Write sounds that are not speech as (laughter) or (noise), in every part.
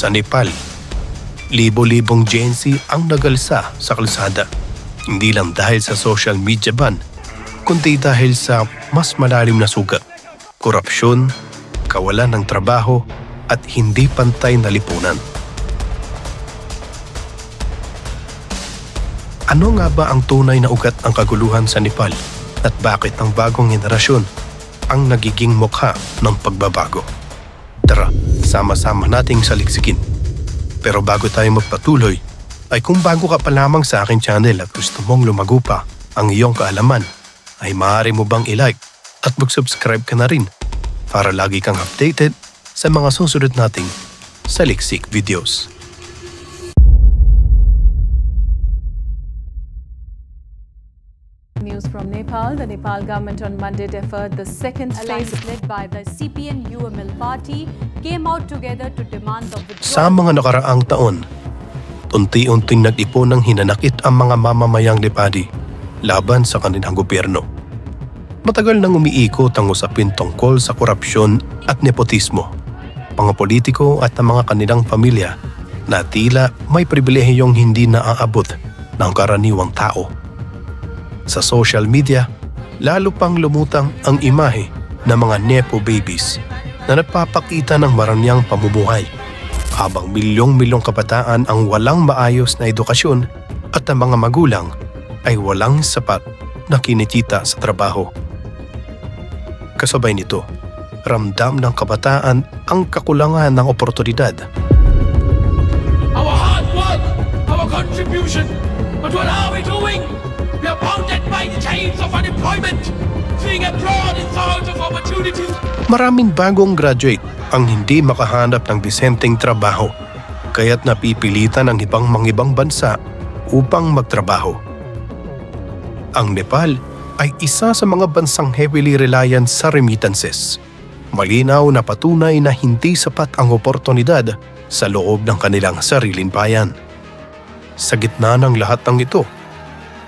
Sa Nepal, libo-libong Gen Z ang nagalsa sa kalsada. Hindi lang dahil sa social media ban, kundi dahil sa mas malalim na sugat. Korupsyon, kawalan ng trabaho, at hindi pantay na lipunan. Ano nga ba ang tunay na ugat ng kaguluhan sa Nepal at bakit ang bagong henerasyon ang nagiging mukha ng pagbabago? Tara, sama-sama nating saliksikin. Pero bago tayo magpatuloy, ay kung bago ka pa lamang sa aking channel at gusto mong lumago pa ang iyong kaalaman, ay maaari mo bang i-like at mag-subscribe ka na rin para lagi kang updated sa mga susunod nating saliksik videos. Nepal. The Nepal government on Monday deferred the second phase alliance led by the CPN UML party came out together to demand the Sa withdrawal mga nakaraang taon, unti-unting nag-ipon ng hinanakit ang mga mamamayang Nepali laban sa kanilang gobyerno. Matagal nang umiikot ang usapin tungkol sa korupsyon at nepotismo. Mga politiko at ang mga kanilang pamilya na tila may pribilehiyong hindi naaabot ng karaniwang tao. Sa social media, lalo pang lumutang ang imahe ng mga nepo babies na nagpapakita ng maranyang pamumuhay habang milyong-milyong kabataan ang walang maayos na edukasyon at ang mga magulang ay walang sapat na kinikita sa trabaho. Kasabay nito, ramdam ng kabataan ang kakulangan ng oportunidad our hard work, our contribution. But what are we doing? Bounded by the chains of unemployment, fleeing abroad in search of opportunities. Maraming bagong graduate ang hindi makahanap ng disenteng trabaho kaya't napipilitan ang ibang mangibang bansa upang magtrabaho. Ang Nepal ay isa sa mga bansang heavily reliant sa remittances. Malinaw na patunay na hindi sapat ang oportunidad sa loob ng kanilang sariling bayan. Sa gitna ng lahat ng ito,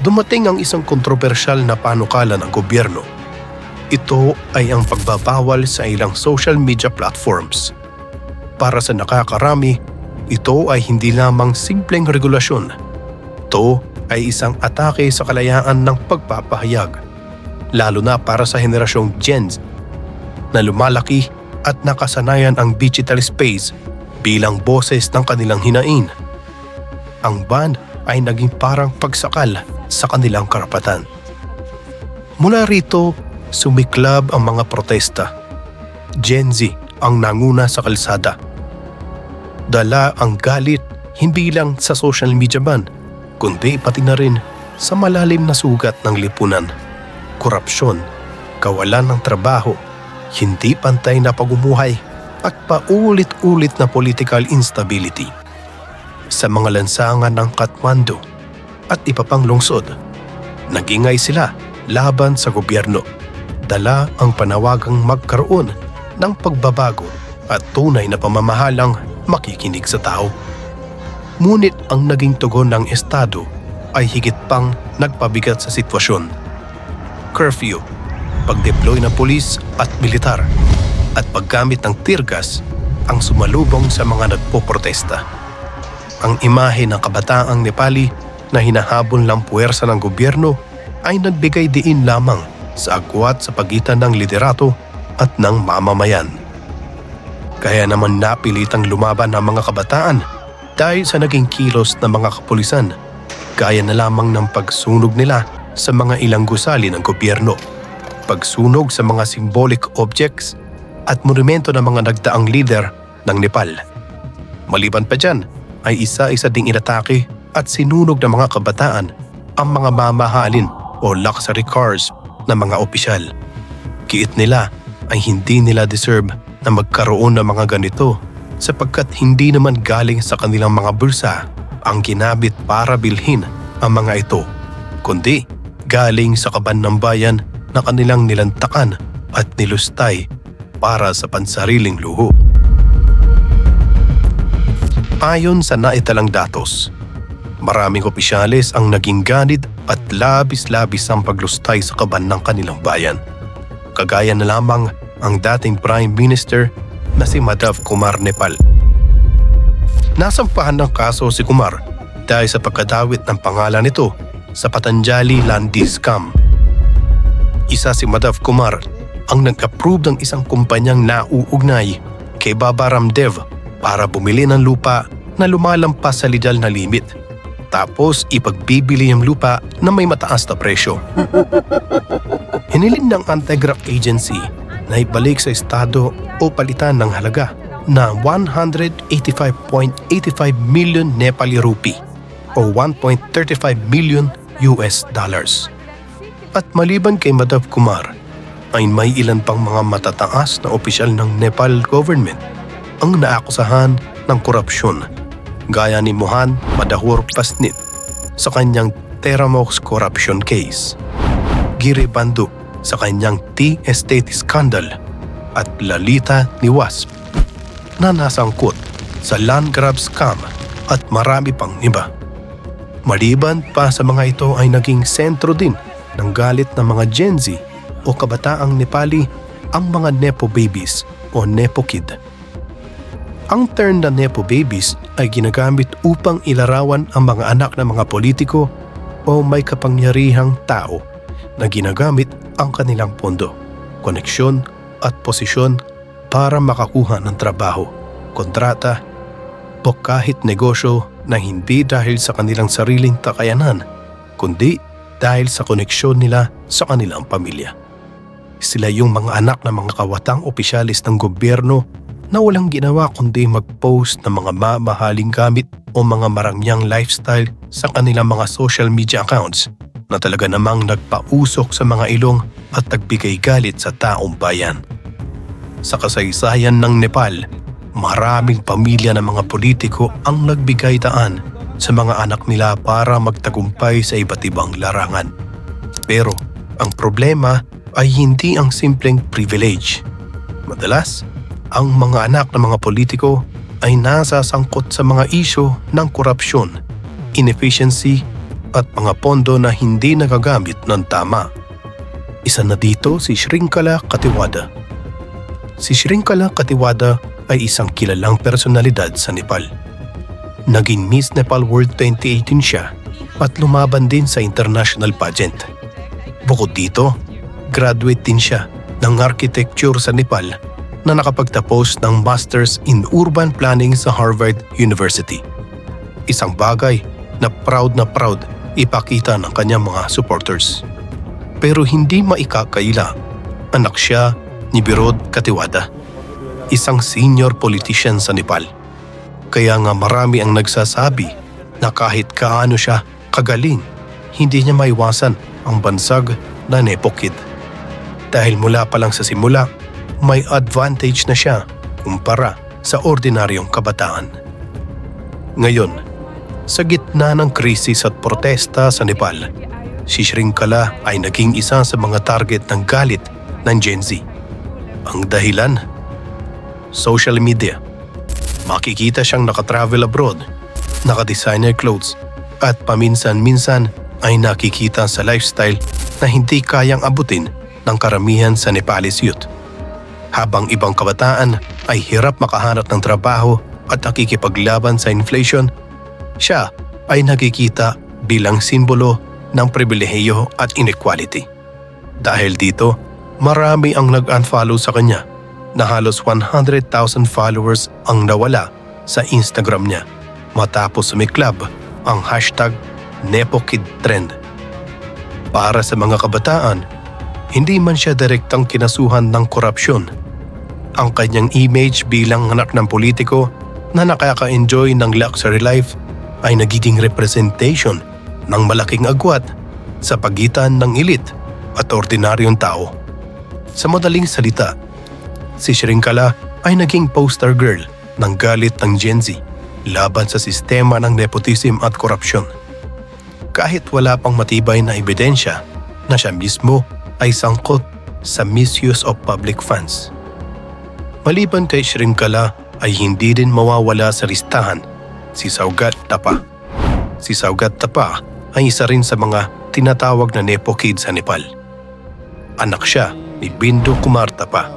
dumating ang isang kontrobersyal na panukala ng gobyerno ito ay ang pagbabawal sa ilang social media platforms. Para sa nakakarami, ito ay hindi lamang simpleng regulasyon. Ito ay isang atake sa kalayaan ng pagpapahayag, lalo na para sa henerasyong Gen Z na lumalaki at nakasanayan ang digital space bilang boses ng kanilang hinain. Ang ban ay naging parang pagsakal sa kanilang karapatan. Mula rito, sumiklab ang mga protesta. Gen Z ang nanguna sa kalsada. Dala ang galit hindi lang sa social media ban, kundi pati na rin sa malalim na sugat ng lipunan. Korupsyon, kawalan ng trabaho, hindi pantay na pagumuhay at paulit-ulit na political instability. Sa mga lansangan ng Kathmandu at iba pang lungsod, nagingay sila laban sa gobyerno dala ang panawagang magkaroon ng pagbabago at tunay na pamamahalang makikinig sa tao. Ngunit ang naging tugon ng Estado ay higit pang nagpabigat sa sitwasyon. Curfew, pagdeploy ng pulis at militar, at paggamit ng tear gas ang sumalubong sa mga nagpoprotesta. Ang imahe ng kabataang Nepali na hinahabol ng puwersa ng gobyerno ay nagbigay diin lamang sa agwat sa pagitan ng liderato at ng mamamayan. Kaya naman napilitang lumaban ang mga kabataan dahil sa naging kilos ng mga kapulisan, gaya na lamang ng pagsunog nila sa mga ilang gusali ng gobyerno, pagsunog sa mga symbolic objects at monumento ng mga nagdaang leader ng Nepal. Maliban pa dyan, ay isa-isa ding inatake at sinunog ng mga kabataan ang mga mamahalin o luxury cars ng mga opisyal. Kiit nila ay hindi nila deserve na magkaroon ng mga ganito sapagkat hindi naman galing sa kanilang mga bulsa ang ginabit para bilhin ang mga ito, kundi galing sa kaban ng bayan na kanilang nilantakan at nilustay para sa pansariling luho. Ayon sa naitalang datos, Maraming opisyales ang naging ganid at labis-labis ang paglustay sa kaban ng kanilang bayan. Kagaya na lamang ang dating Prime Minister na si Madhav Kumar Nepal. Nasampahan ng kaso si Kumar dahil sa pagkadawit ng pangalan nito sa Patanjali Landi Scam. Isa si Madhav Kumar ang nag-approve ng isang kumpanyang nauugnay kay Baba Ramdev para bumili ng lupa na lumalampas sa legal na limit. Tapos ipagbibili yung lupa na may mataas na presyo. (laughs) Hinilin ng Anti-Graft Agency na ibalik sa estado o palitan ng halaga na 185.85 million Nepali rupee o 1.35 million US dollars. At maliban kay Madhav Kumar, ay may ilan pang mga matataas na opisyal ng Nepal government ang naakusahan ng korupsyon gaya ni Mohan Madahur Pasnit sa kanyang Teramox corruption case, Giri Banduk sa kanyang tea estate scandal at Lalita ni Wasp na nasangkot sa land grab scam at marami pang iba. Maliban pa sa mga ito ay naging sentro din ng galit ng mga Gen Z o kabataang Nepali ang mga Nepo babies o Nepo kid. Ang term na Nepo babies ay ginagamit upang ilarawan ang mga anak ng mga politiko o may kapangyarihang tao na ginagamit ang kanilang pondo, koneksyon at posisyon para makakuha ng trabaho, kontrata o kahit negosyo na hindi dahil sa kanilang sariling kakayanan, kundi dahil sa koneksyon nila sa kanilang pamilya. Sila yung mga anak ng mga kawatang opisyalis ng gobyerno na walang ginawa kundi mag-post ng mga mamahaling gamit o mga marangyang lifestyle sa kanilang mga social media accounts na talaga namang nagpausok sa mga ilong at nagbigay galit sa taong bayan. Sa kasaysayan ng Nepal, maraming pamilya ng mga politiko ang nagbigay daan sa mga anak nila para magtagumpay sa iba't ibang larangan. Pero ang problema ay hindi ang simpleng privilege. Madalas, ang mga anak ng mga politiko ay nasasangkot sa mga isyo ng korupsyon, inefficiency at mga pondo na hindi nagagamit ng tama. Isa na dito si Shrinkala Katiwada. Si Shrinkala Katiwada ay isang kilalang personalidad sa Nepal. Naging Miss Nepal World 2018 siya at lumaban din sa international pageant. Bukod dito, graduate din siya ng architecture sa Nepal na nakapagtapos ng Masters in Urban Planning sa Harvard University. Isang bagay na proud na proud ipakita ng kanyang mga supporters. Pero hindi maikakaila, anak siya ni Birod Katiwada, isang senior politician sa Nepal. Kaya nga marami ang nagsasabi na kahit kaano siya kagaling, hindi niya maiwasan ang bansag na Nepo Kid. Dahil mula pa lang sa simula, may advantage na siya kumpara sa ordinaryong kabataan. Ngayon, sa gitna ng krisis at protesta sa Nepal, si Shrinkala ay naging isa sa mga target ng galit ng Gen Z. Ang dahilan? Social media. Makikita siyang nakatravel abroad, naka-designer clothes, at paminsan-minsan ay nakikita sa lifestyle na hindi kayang abutin ng karamihan sa Nepalese youth. Habang ibang kabataan ay hirap makahanap ng trabaho at nakikipaglaban sa inflation, siya ay nakikita bilang simbolo ng pribilehiyo at inequality. Dahil dito, marami ang nag-unfollow sa kanya na halos 100,000 followers ang nawala sa Instagram niya matapos sumiklab ang hashtag NepoKidTrend. Para sa mga kabataan, hindi man siya direktang kinasuhan ng korupsyon. Ang kanyang image bilang anak ng politiko na nakaka-enjoy ng luxury life ay nagiging representation ng malaking agwat sa pagitan ng elite at ordinaryong tao. Sa madaling salita, si Shrinkala ay naging poster girl ng galit ng Gen Z laban sa sistema ng nepotism at korupsyon. Kahit wala pang matibay na ebidensya na siya mismo ay sangkot sa misuse of public funds. Maliban kay Shrinkala ay hindi din mawawala sa listahan si Saugat Tapa. Si Saugat Tapa ay isa rin sa mga tinatawag na Nepo Kid sa Nepal. Anak siya ni Bindo Kumar Tapa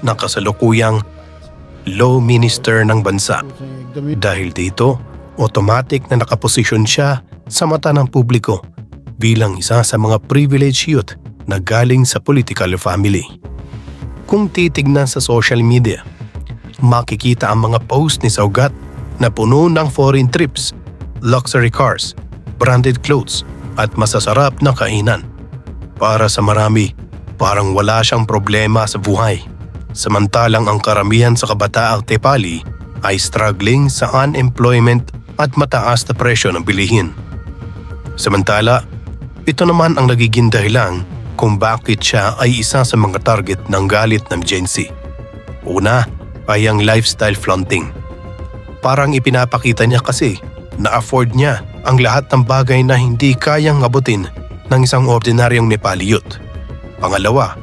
na kasalukuyang law minister ng bansa. Dahil dito, automatic na nakaposisyon siya sa mata ng publiko bilang isa sa mga privileged youth na galing sa political family. Kung titignan sa social media, makikita ang mga post ni Saugat na puno ng foreign trips, luxury cars, branded clothes at masasarap na kainan. Para sa marami, parang wala siyang problema sa buhay. Samantalang ang karamihan sa kabataang Tepali ay struggling sa unemployment at mataas na presyo ng bilihin. Samantala, ito naman ang nagiging dahilan kung bakit siya ay isa sa mga target ng galit ng Gen Z. Una ay ang lifestyle flaunting. Parang ipinapakita niya kasi na afford niya ang lahat ng bagay na hindi kayang abutin ng isang ordinaryong Nepali. Pangalawa,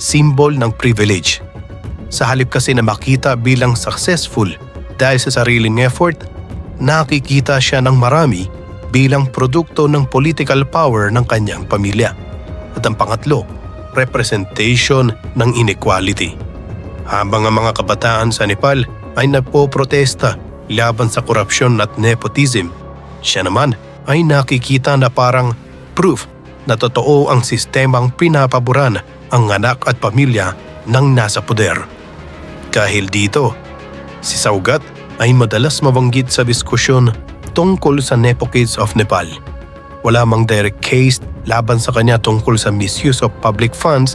symbol ng privilege. Sa halip kasi na makita bilang successful dahil sa sariling effort, nakikita siya ng marami bilang produkto ng political power ng kanyang pamilya. At ang pangatlo, representation ng inequality. Habang ang mga kabataan sa Nepal ay nagpo-protesta laban sa korupsyon at nepotism, siya naman ay nakikita na parang proof na totoo ang sistemang pinapaboran ang anak at pamilya ng nasa poder. Dahil dito, si Saugat ay madalas mabanggit sa diskusyon tungkol sa Nepo Kids of Nepal. Wala mang direct case laban sa kanya tungkol sa misuse of public funds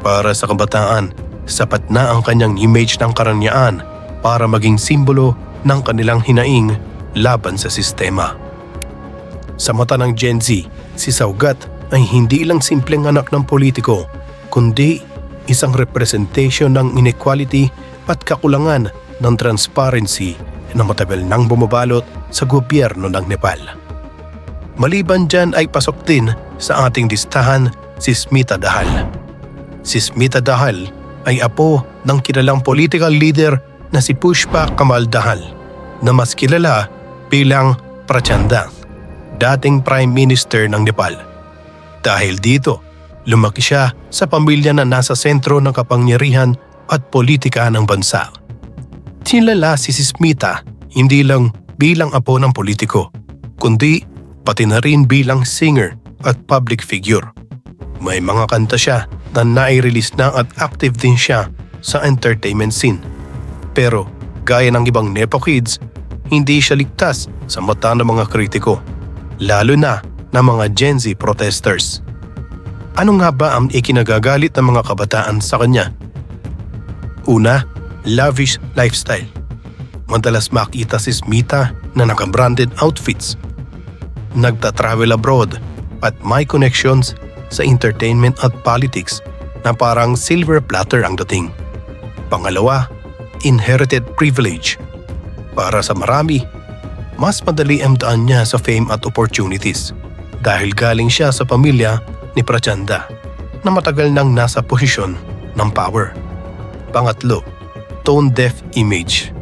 para sa kabataan. Sapat na ang kanyang image ng karanyaan para maging simbolo ng kanilang hinaing laban sa sistema. Sa mata ng Gen Z, si Saugat ay hindi lang simpleng anak ng politiko, kundi isang representation ng inequality at kakulangan ng transparency na matagal nang bumabalot sa gobyerno ng Nepal. Maliban dyan ay pasok din sa ating listahan si Smita Dahal. Si Smita Dahal ay apo ng kilalang political leader na si Pushpa Kamal Dahal na mas kilala bilang Prachanda, dating Prime Minister ng Nepal. Dahil dito, lumaki siya sa pamilya na nasa sentro ng kapangyarihan at politika ng bansa. Tinlala si Sismita hindi lang bilang apo ng politiko, kundi pati na rin bilang singer at public figure. May mga kanta siya na nai-release na at active din siya sa entertainment scene. Pero gaya ng ibang Nepo Kids, hindi siya ligtas sa mata ng mga kritiko, lalo na ng mga Gen Z protesters. Ano nga ba ang ikinagagalit ng mga kabataan sa kanya? Una, lavish lifestyle. Madalas makita si Smita na naka-branded outfits. Nagta-travel abroad at may connections sa entertainment at politics na parang silver platter ang dating. Pangalawa, inherited privilege. Para sa marami, mas madali ang daan niya sa fame at opportunities dahil galing siya sa pamilya ni Prachanda na matagal nang nasa posisyon ng power. Pangatlo, tone-deaf image.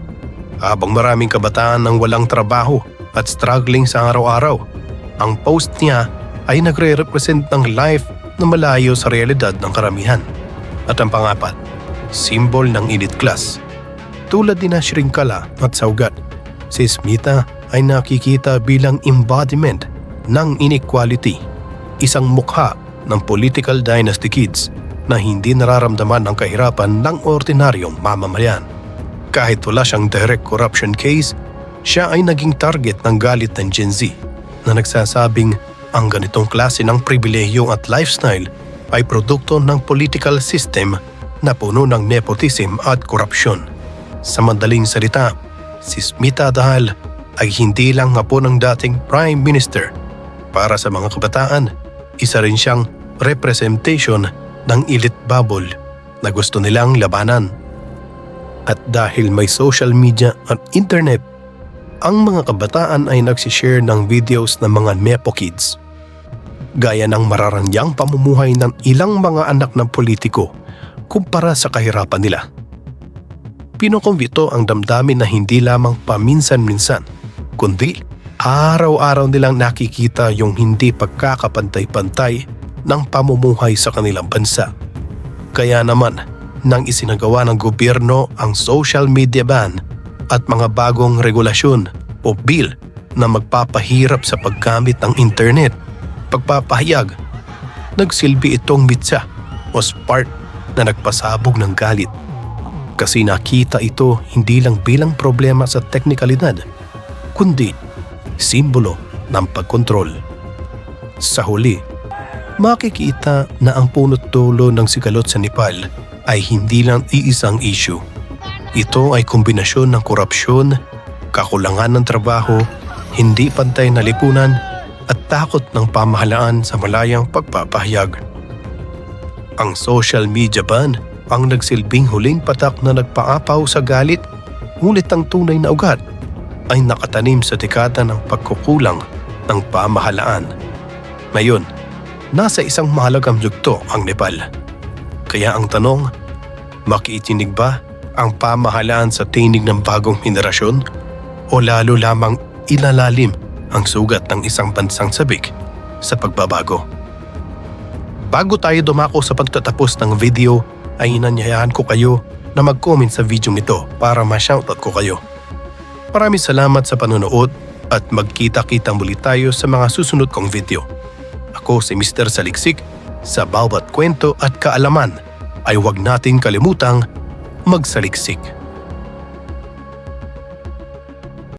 Habang maraming kabataan ang walang trabaho at struggling sa araw-araw, ang post niya ay nagre-represent ng life na malayo sa realidad ng karamihan. At ang pangapat, symbol ng elite class. Tulad ni na Shrinkala at Saugat, si Smita ay nakikita bilang embodiment ng inequality, isang mukha ng political dynasty kids na hindi nararamdaman ang kahirapan ng ordinaryong mamamayan. Kahit wala siyang direct corruption case, siya ay naging target ng galit ng Gen Z na nagsasabing ang ganitong klase ng pribilehyo at lifestyle ay produkto ng political system na puno ng nepotism at korupsyon. Sa madaling salita, si Smita Dahal ay hindi lang apo ng dating Prime Minister. Para sa mga kabataan, isa rin siyang representation ng elite bubble na gusto nilang labanan. At dahil may social media at internet, ang mga kabataan ay nagsishare ng videos ng mga Nepo Kids. Gaya ng mararangyang pamumuhay ng ilang mga anak ng politiko kumpara sa kahirapan nila. Pinukumbito ang damdamin na hindi lamang paminsan-minsan, kundi araw-araw nilang nakikita yung hindi pagkakapantay-pantay ng pamumuhay sa kanilang bansa. Kaya naman, nang isinagawa ng gobyerno ang social media ban at mga bagong regulasyon o bill na magpapahirap sa paggamit ng internet, pagpapahayag, nagsilbi itong mitsa o spark na nagpasabog ng galit. Kasi nakita ito hindi lang bilang problema sa teknikalidad, kundi simbolo ng pagkontrol. Sa huli, makikita na ang punot dulo ng sigalot sa Nepal ay hindi lang iisang issue. Ito ay kombinasyon ng korupsyon, kakulangan ng trabaho, hindi pantay na lipunan at takot ng pamahalaan sa malayang pagpapahayag. Ang social media ban ang nagsilbing huling patak na nagpaapaw sa galit ngunit ang tunay na ugat ay nakatanim sa dekada ng pagkukulang ng pamahalaan. Ngayon, nasa isang mahalagang yugto ang Nepal. Kaya ang tanong, makiitinig ba ang pamahalaan sa tinig ng bagong henerasyon? O lalo lamang ilalalim ang sugat ng isang bansang sabik sa pagbabago? Bago tayo dumako sa pagtatapos ng video, ay inanyayahan ko kayo na mag-comment sa video nito para ma-shoutout ko kayo. Maraming salamat sa panonood at magkita-kita muli tayo sa mga susunod kong video. Ako si Mr. Saliksik. Sa bawat kwento at kaalaman ay huwag nating kalimutang magsaliksik.